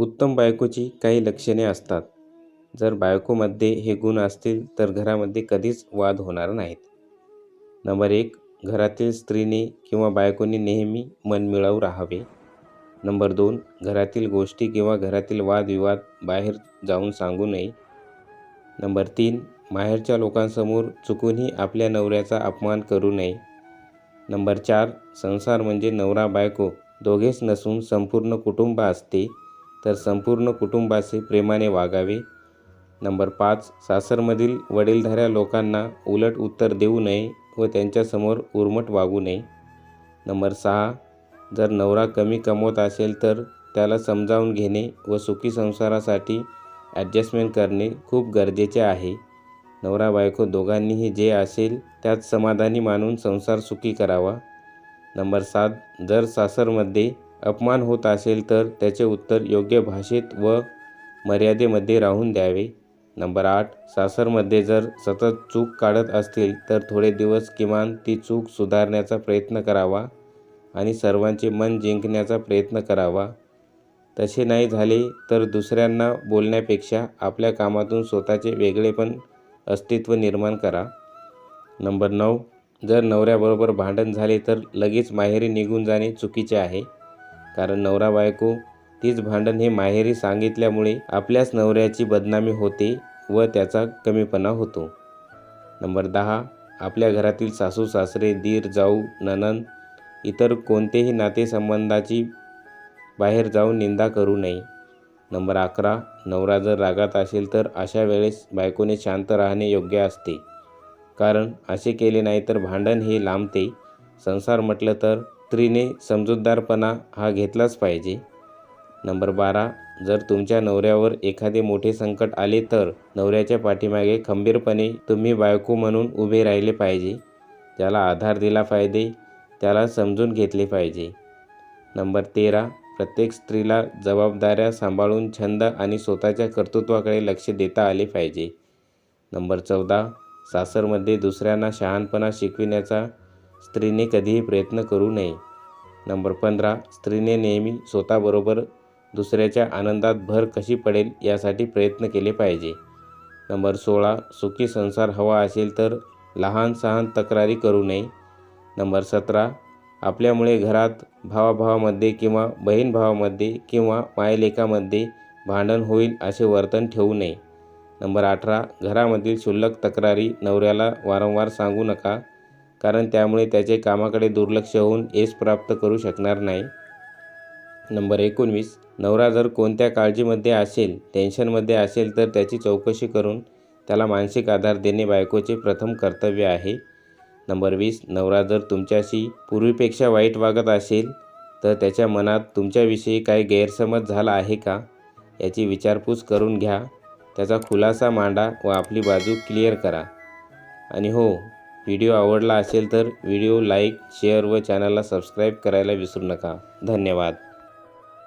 उत्तम बायकोची काही लक्षणे असतात. जर बायकोमध्ये हे गुण असतील तर घरामध्ये कधीच वाद होणार नाहीत. नंबर एक घरातील स्त्रीने किंवा बायकोने नेहमी मनमिळावू राहावे. नंबर दोन घरातील गोष्टी किंवा घरातील वादविवाद बाहेर जाऊन सांगू नये. नंबर तीन बाहेरच्या लोकांसमोर चुकूनही आपल्या नवऱ्याचा अपमान करू नये. नंबर चार संसार म्हणजे नवरा बायको दोघेच नसून संपूर्ण कुटुंब असते. तर संपूर्ण कुटुंबाचे प्रेमाने वागावे. नंबर पाच सासरमधील वडीलधाऱ्या लोकांना उलट उत्तर देऊ नये व त्यांच्यासमोर उर्मट वागू नये. नंबर सहा जर नवरा कमी कमवत असेल तर त्याला समजावून घेणे व सुखी संसारासाठी ॲडजस्टमेंट करणे खूप गरजेचे आहे. नवरा बायको दोघांनीही जे असेल त्यात समाधानी मानून संसार सुखी करावा. नंबर सात जर सासरमध्ये अपमान होत असेल तर त्याचे उत्तर योग्य भाषेत व मर्यादेमध्ये राहून द्यावे. नंबर आठ सासरमध्ये जर सतत चूक काढत असतील तर थोडे दिवस किमान ती चूक सुधारण्याचा प्रयत्न करावा आणि सर्वांचे मन जिंकण्याचा प्रयत्न करावा. तसे नाही झाले तर दुसऱ्यांना बोलण्यापेक्षा आपल्या कामातून स्वतःचे वेगळेपण अस्तित्व निर्माण करा. नंबर नऊ जर नवऱ्याबरोबर भांडण झाले तर लगेच माहेरी निघून जाणे चुकीचे आहे. कारण नवरा बायको तीच भांडण हे माहेरी सांगितल्यामुळे आपल्याच नवऱ्याची बदनामी होते व त्याचा कमीपणा होतो. नंबर दहा आपल्या घरातील सासू सासरे दीर जाऊ ननंद इतर कोणतेही नातेसंबंधाची बाहेर जाऊन निंदा करू नये. नंबर अकरा नवरा जर रागात असेल तर अशा वेळेस बायकोने शांत राहणे योग्य असते. कारण असे केले नाही तर भांडण हे लांबते. संसार म्हटलं तर स्त्रीने समजूतदारपणा हा घेतलाच पाहिजे. नंबर बारा. जर तुमच्या नवऱ्यावर एखादे मोठे संकट आले तर नवऱ्याच्या पाठीमागे खंबीरपणे तुम्ही बायको म्हणून उभे राहिले पाहिजे. त्याला आधार दिला पाहिजे त्याला समजून घेतले पाहिजे. नंबर तेरा. प्रत्येक स्त्रीला जबाबदाऱ्या सांभाळून छंद आणि स्वतःच्या कर्तृत्वाकडे लक्ष देता आले पाहिजे. नंबर चौदा. सासरमध्ये दुसऱ्यांना शहाणपणा शिकविण्याचा स्त्रीने कधीही प्रयत्न करू नये. नंबर पंधरा स्त्रीने नेहमी स्वतःबरोबर दुसऱ्याच्या आनंदात भर कशी पडेल यासाठी प्रयत्न केले पाहिजे. नंबर सोळा सुखी संसार हवा असेल तर लहान सहान तक्रारी करू नये. नंबर सतरा आपल्यामुळे घरात भावाभावामध्ये किंवा बहीण भावामध्ये किंवा मायलेखामध्ये भांडण होईल असे वर्तन ठेवू नये. नंबर अठरा घरामधील शुल्लक तक्रारी नवऱ्याला वारंवार सांगू नका. कारण त्यामुळे त्याचे कामाकडे दुर्लक्ष होऊन यश प्राप्त करू शकणार नाही. नंबर एकोणवीस. नवरा जर कोणत्या काळजीमध्ये असेल टेन्शनमध्ये असेल तर त्याची चौकशी करून त्याला मानसिक आधार देणे बायकोचे प्रथम कर्तव्य आहे. नंबर वीस. नवरा जर तुमच्याशी पूर्वीपेक्षा वाईट वागत असेल तर त्याच्या मनात तुमच्याविषयी काही गैरसमज झाला आहे का? याची विचारपूस करून घ्या. त्याचा खुलासा मांडा व आपली बाजू क्लिअर करा. आणि हो व्हिडिओ आवडला असेल तर व्हिडिओ लाईक शेअर व चॅनलला सबस्क्राईब करायला विसरू नका. धन्यवाद.